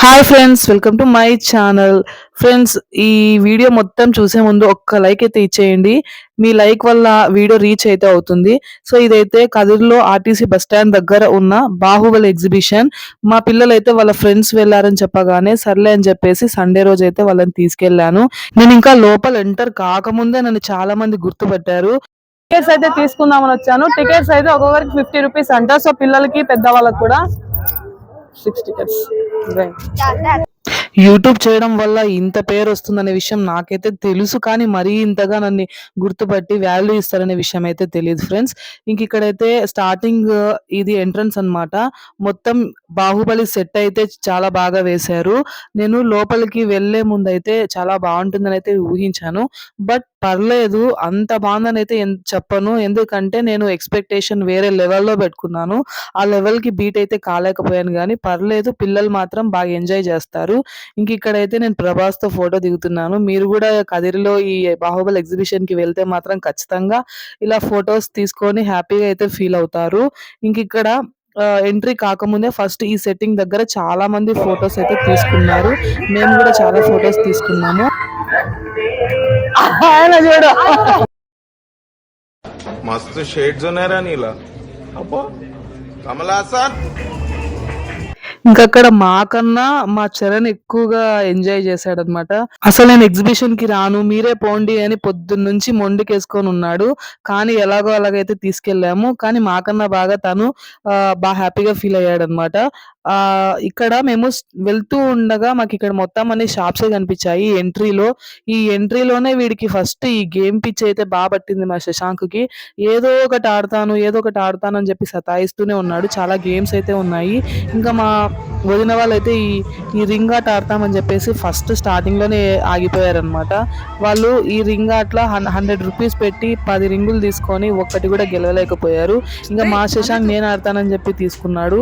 Hi friends welcome to my channel friends ఈ video మొత్తం చూసే ముందు ఒక్క లైక్ అయితే ఇచ్చేయండి. మీ లైక్ వల్ల వీడియో రీచ్ అయితే అవుతుంది. సో ఇదైతే కదిరిలో ఆర్టీసీ బస్ స్టాండ్ దగ్గర ఉన్న బాహుబలి ఎగ్జిబిషన్ మా పిల్లలు అయితే వాళ్ళ ఫ్రెండ్స్ వెళ్ళారని చెప్పగానే సర్లే అని చెప్పేసి సండే రోజు అయితే వాళ్ళని తీసుకెళ్ళాను నేను ఇంకా లోపల ఎంటర్ కాకముందే నన్ను చాలా మంది గుర్తుపెట్టారు. టికెట్స్ అయితే తీసుకుందామని వచ్చాను. టికెట్స్ అయితే ఒక్కొక్కరికి ఫిఫ్టీ రూపీస్ అంట. సో పిల్లలకి పెద్దవాళ్ళకి కూడా సిక్స్ టికెట్స్ యూట్యూబ్ చేయడం వల్ల ఇంత పేరు వస్తుందనే విషయం నాకైతే తెలుసు కానీ మరీ ఇంతగా నన్ను గుర్తుపట్టి వాల్యూ ఇస్తారనే విషయం అయితే తెలియదు ఫ్రెండ్స్ ఇంక ఇక్కడైతే స్టార్టింగ్ ఇది ఎంట్రన్స్ అన్నమాట. మొత్తం బాహుబలి సెట్ అయితే చాలా బాగా వేశారు. నేను లోపలికి వెళ్ళే ముందు అయితే చాలా బాగుంటుందని అయితే ఊహించాను. బట్ పర్లేదు అంత బాగుందని అయితే చెప్పను. ఎందుకంటే నేను ఎక్స్పెక్టేషన్ వేరే లెవెల్లో పెట్టుకున్నాను. ఆ లెవెల్కి బీట్ అయితే కాలేకపోయాను కానీ పర్లేదు పిల్లలు మాత్రం బాగా ఎంజాయ్ చేస్తారు. ఇంక ఇక్కడైతే నేను ప్రభాస్తో ఫోటో దిగుతున్నాను. మీరు కూడా కదిరిలో ఈ బాహుబలి ఎగ్జిబిషన్కి వెళ్తే మాత్రం ఖచ్చితంగా ఇలా ఫొటోస్ తీసుకొని హ్యాపీగా అయితే ఫీల్ అవుతారు. ఇంక ఇక్కడ ఎంట్రీ కాకముందే ఫస్ట్ ఈ సెట్టింగ్ దగ్గర చాలా మంది ఫొటోస్ అయితే తీసుకున్నారు. మేము కూడా చాలా ఫొటోస్ తీసుకున్నాము. ఆయన చూడు. మస్తు షేడ్స్ ఉన్నారా నీలా. అబ్బా కమలా సార్ ఇంకక్కడ మాకన్నా మా చరణ్ ఎక్కువగా ఎంజాయ్ చేశాడు అనమాట అసలు నేను ఎగ్జిబిషన్కి రాను మీరే పోండి అని పొద్దున్నుంచి మొండికేసుకొని ఉన్నాడు. కానీ ఎలాగో అలాగైతే తీసుకెళ్ళాము కానీ మాకన్నా బాగా తను బాగా హ్యాపీగా ఫీల్ అయ్యాడు అనమాట ఇక్కడ మేము వెళ్తూ ఉండగా మాకు ఇక్కడ మొత్తం అన్ని షాప్సే కనిపించాయి. ఎంట్రీలో ఈ ఎంట్రీలోనే వీడికి ఫస్ట్ ఈ గేమ్ పిచ్ అయితే బాగా పట్టింది మా శశాంక్కి. ఏదో ఒకటి ఆడతాను ఏదో ఒకటి ఆడతాను అని చెప్పి సతాయిస్తూనే ఉన్నాడు. చాలా గేమ్స్ అయితే ఉన్నాయి. ఇంకా మా వదిన వాళ్ళైతే ఈ ఈ రింగ్ ఆట ఆడతామని చెప్పేసి ఫస్ట్ స్టార్టింగ్లోనే ఆగిపోయారనమాట వాళ్ళు ఈ రింగ్ ఆటలో హండ్రెడ్ రూపీస్ పెట్టి పది రింగులు తీసుకొని ఒక్కటి కూడా గెలవలేకపోయారు. ఇంకా మా శశాంక్ నేను ఆడతానని చెప్పి తీసుకున్నాడు.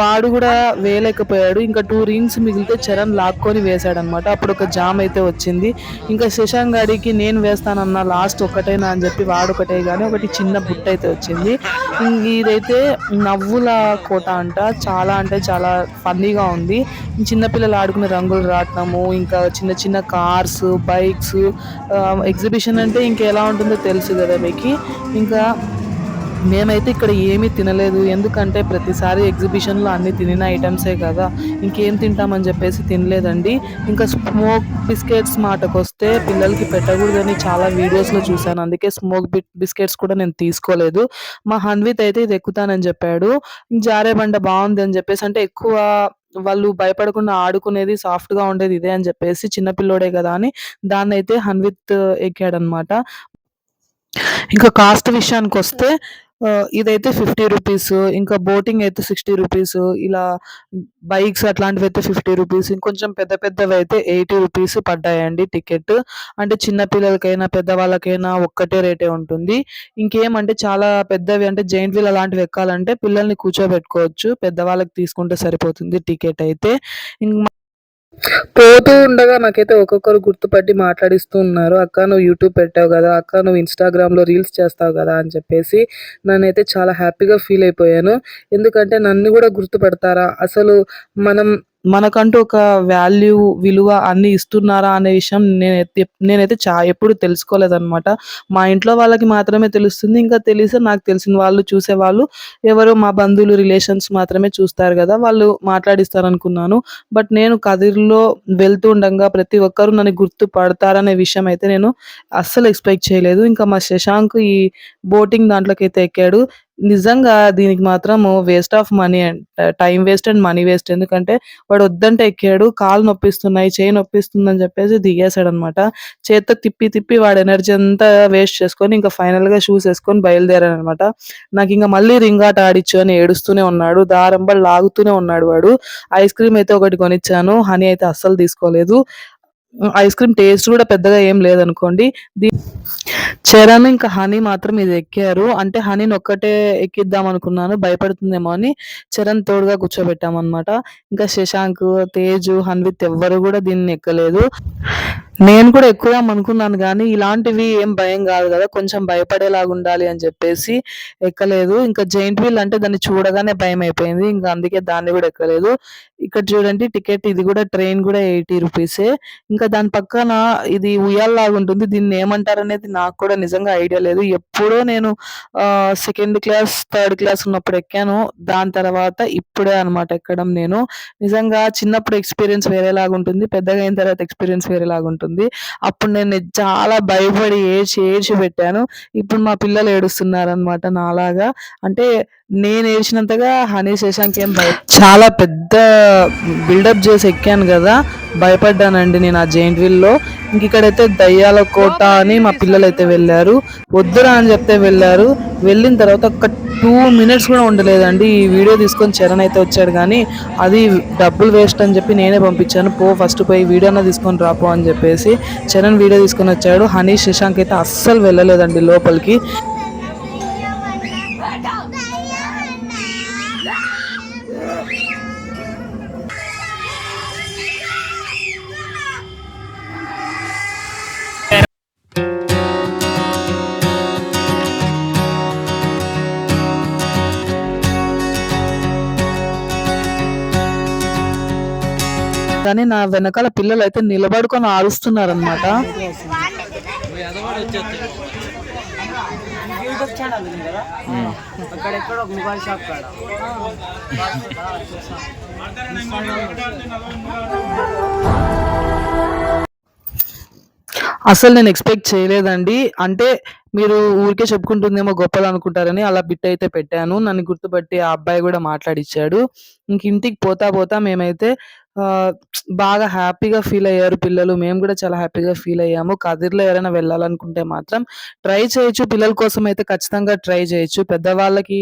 వాడు కూడా వేయలేకపోయాడు. ఇంకా టూ రింగ్స్ మిగిలితే చరణ్ లాక్కొని వేశాడనమాట అప్పుడు ఒక జామ్ అయితే వచ్చింది. ఇంకా శశాంక్ గాడికి నేను వేస్తానన్న లాస్ట్ ఒకటేనా అని చెప్పి వాడు ఒకటే కానీ ఒకటి చిన్న బుట్ట అయితే వచ్చింది. ఇదైతే నవ్వుల కోట అంట. చాలా అంటే చాలా ఫన్నీగా ఉంది. చిన్నపిల్లలు ఆడుకునే రంగులు రాట్నము ఇంకా చిన్న చిన్న కార్స్ బైక్స్ ఎగ్జిబిషన్ అంటే ఇంకా ఎలా ఉంటుందో తెలుసు కదా మీకు. ఇంకా మేమైతే ఇక్కడ ఏమీ తినలేదు. ఎందుకంటే ప్రతిసారి ఎగ్జిబిషన్లో అన్ని తినిన ఐటమ్సే కదా. ఇంకేం తింటామని చెప్పేసి తినలేదండి. ఇంకా స్మోక్ బిస్కెట్స్ మాటకు వస్తే పిల్లలకి పెట్టకూడదని చాలా వీడియోస్లో చూశాను. అందుకే స్మోక్ బిస్కెట్స్ కూడా నేను తీసుకోలేదు. మా హన్విత్ అయితే ఇది ఎక్కుతానని చెప్పాడు. జారే బండ బాగుంది అని చెప్పేసి అంటే ఎక్కువ వాళ్ళు భయపడకుండా ఆడుకునేది సాఫ్ట్గా ఉండేది ఇదే అని చెప్పేసి చిన్నపిల్లోడే కదా అని దాన్ని అయితే హన్విత్ ఎక్కాడనమాట. ఇంకా కాస్ట్ విషయానికి వస్తే ఇదైతే ఫిఫ్టీ రూపీస్ ఇంకా బోటింగ్ అయితే సిక్స్టీ రూపీస్ ఇలా బైక్స్ అట్లాంటివి అయితే ఫిఫ్టీ రూపీస్ ఇంకొంచెం పెద్ద పెద్దవి అయితే ఎయిటీ రూపీస్ పడ్డాయండి టికెట్. అంటే చిన్న పిల్లలకైనా పెద్దవాళ్ళకైనా ఒక్కటే రేటే ఉంటుంది. ఇంకేమంటే చాలా పెద్దవి అంటే జైంట్ వీల్ అలాంటివి ఎక్కాలంటే పిల్లల్ని కూర్చోబెట్టుకోవచ్చు పెద్దవాళ్ళకి తీసుకుంటే సరిపోతుంది టికెట్ అయితే. ఇంక పోతూ ఉండగా నాకైతే ఒక్కొక్కరు గుర్తుపట్టి మాట్లాడిస్తూ ఉన్నారు. అక్క నువ్వు యూట్యూబ్ పెట్టావు కదా అక్క నువ్వు ఇన్స్టాగ్రామ్లో రీల్స్ చేస్తావు కదా అని చెప్పేసి నన్నైతే చాలా హ్యాపీగా ఫీల్ అయిపోయాను. ఎందుకంటే నన్ను కూడా గుర్తుపెడతారా? అసలు మనం మనకంటూ ఒక వాల్యూ విలువ అన్ని ఇస్తున్నారా అనే విషయం నేనైతే నేనైతే చా ఎప్పుడు తెలుసుకోలేదన్నమాట. మా ఇంట్లో వాళ్ళకి మాత్రమే తెలుస్తుంది ఇంకా తెలిసి నాకు తెలిసిన వాళ్ళు చూసే వాళ్ళు ఎవరో మా బంధువులు రిలేషన్స్ మాత్రమే చూస్తారు కదా వాళ్ళు మాట్లాడిస్తారు అనుకున్నాను బట్ నేను కదిర్లో వెళ్తూ ఉండగా ప్రతి ఒక్కరు నన్ను గుర్తుపడతారనే విషయం అయితే నేను అస్సలు ఎక్స్పెక్ట్ చేయలేదు. ఇంకా మా శశాంక్ ఈ బోటింగ్ దాంట్లోకి అయితే ఎక్కాడు. నిజంగా దీనికి మాత్రం waste of money and time waste and money waste ఎందుకంటే వాడు వద్దంటే ఎక్కాడు కాలు నొప్పిస్తున్నాయి చేయి నొప్పిస్తుంది అని చెప్పేసి దిగేశాడు అనమాట చేత్తో తిప్పి తిప్పి వాడు ఎనర్జీ అంతా వేస్ట్ చేసుకొని ఇంకా ఫైనల్గా షూస్ వేసుకొని బయలుదేరాడు అనమాట నాకు ఇంకా మళ్ళీ రింగ్ ఆట ఆడిచ్చు అని ఏడుస్తూనే ఉన్నాడు. దారంబల్ లాగుతూనే ఉన్నాడు వాడు. ఐస్ క్రీమ్ అయితే ఒకటి కొనిచ్చాను. హనీ అయితే అస్సలు తీసుకోలేదు. ఐస్ క్రీమ్ టేస్ట్ కూడా పెద్దగా ఏం లేదనుకోండి. చరణ్ ఇంకా హనీ మాత్రం ఇది ఎక్కారు. అంటే హనీని ఒక్కటే ఎక్కిద్దాం అనుకున్నాను భయపడుతుందేమో అని చరణ్ తోడుగా కూర్చోబెట్టామన్నమాట. ఇంకా శశాంక్ తేజు హన్విత్ ఎవ్వరు కూడా దీన్ని ఎక్కలేదు. నేను కూడా ఎక్కువ అనుకున్నాను కానీ ఇలాంటివి ఏం భయం కాదు కదా కొంచెం భయపడేలాగా ఉండాలి అని చెప్పేసి ఎక్కలేదు. ఇంకా జైంట్ వీల్ అంటే దాన్ని చూడగానే భయం అయిపోయింది ఇంకా అందుకే దాన్ని కూడా ఎక్కలేదు. ఇక్కడ చూడండి టికెట్ ఇది కూడా ట్రైన్ కూడా ఎయిటీ రూపీసే. ఇంకా దాని పక్కన ఇది ఉయ్యాల్లాగా ఉంటుంది. దీన్ని ఏమంటారనేది నాకు కూడా నిజంగా ఐడియా లేదు. ఎప్పుడో నేను సెకండ్ క్లాస్, థర్డ్ క్లాస్ ఉన్నప్పుడు ఎక్కాను. దాని తర్వాత ఇప్పుడే అనమాట ఎక్కడం నేను. నిజంగా చిన్నప్పుడు ఎక్స్‌పీరియన్స్ వేరేలాగుంటుంది. పెద్దగా అయిన తర్వాత ఎక్స్‌పీరియన్స్ ఉంటుంది అప్పుడు నేను చాలా భయపడి ఏడ్చి, ఏడ్చి పెట్టాను. ఇప్పుడు మా పిల్లలు ఏడుస్తున్నారన్నమాట నాలాగా. అంటే నేను ఏడ్చినంతగా హనీ, శశాంక్ ఏం భయ చాలా పెద్ద బిల్డప్ చేసి ఎక్కాను కదా భయపడ్డానండి నేను ఆ జెయింట్ వీల్‌లో. ఇంక ఇక్కడైతే దయ్యాల కోట అని మా పిల్లలైతే వెళ్ళారు వద్దురా అని చెప్తే వెళ్ళారు వెళ్ళిన తర్వాత ఒక టూ మినిట్స్ కూడా ఉండలేదండి. ఈ వీడియో తీసుకొని చరణ్ అయితే వచ్చాడు కానీ అది డబ్బులు వేస్ట్ అని చెప్పి నేనే పంపించాను. పో ఫస్ట్ పోయి వీడియోనే తీసుకొని రా పో అని చెప్పేసి చరణ్ వీడియో తీసుకొని వచ్చాడు. హనీ, శశాంక్ అయితే అస్సలు వెళ్ళలేదండి లోపలికి. కానీ నా వెనకాల పిల్లలైతే నిలబడుకొని అరుస్తున్నారన్నమాట. యూట్యూబ్ ఛానల్ ఉంది కదా? అక్కడెక్కడ ఒక మొబైల్ షాప్ కాడ. అసలు నేను ఎక్స్‌పెక్ట్ చేయలేదండి. అంటే మీరు ఊరికే చెప్పుకుంటుందేమో గొప్పలు అనుకుంటారని అలా బిట్ అయితే పెట్టాను. నన్ను గుర్తుపట్టి ఆ అబ్బాయి గూడా మాట్లాడిచ్చాడు. ఇంక ఇంటికి పోతా పోతా మేమైతే ఆహ్, బాగా హ్యాపీగా ఫీల్ అయ్యారు పిల్లలు. మేము గూడా చాలా హ్యాపీగా ఫీల్ అయ్యాము. కదిర్‌లో ఎవరైనా వెళ్ళాలనుకుంటే మాత్రం ట్రై చేయొచ్చు. పిల్లల కోసం అయితే ఖచ్చితంగా ట్రై చేయొచ్చు. పెద్దవాళ్ళకి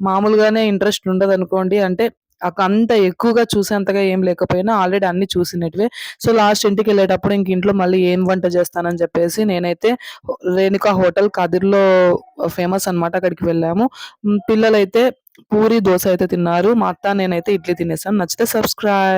మామూలుగానే ఇంట్రెస్ట్ ఉండదనుకోండి. అంటే అంత ఎక్కువగా చూసేంతగా ఏం లేకపోయినా ఆల్రెడీ అన్ని చూసినట్టువే సో, లాస్ట్ ఇంటికి వెళ్ళేటప్పుడు ఇంక ఇంట్లో మళ్ళీ ఏం వంట చేస్తానని చెప్పేసి నేనైతే రేణుకా హోటల్ కదిర్‌లో ఫేమస్ అన్నమాట. అక్కడికి వెళ్ళాము. పిల్లలైతే పూరి, దోశ అయితే తిన్నారు. మా అత్త, నేనైతే ఇడ్లీ తినేసాను నచ్చితే సబ్స్క్రైబ్.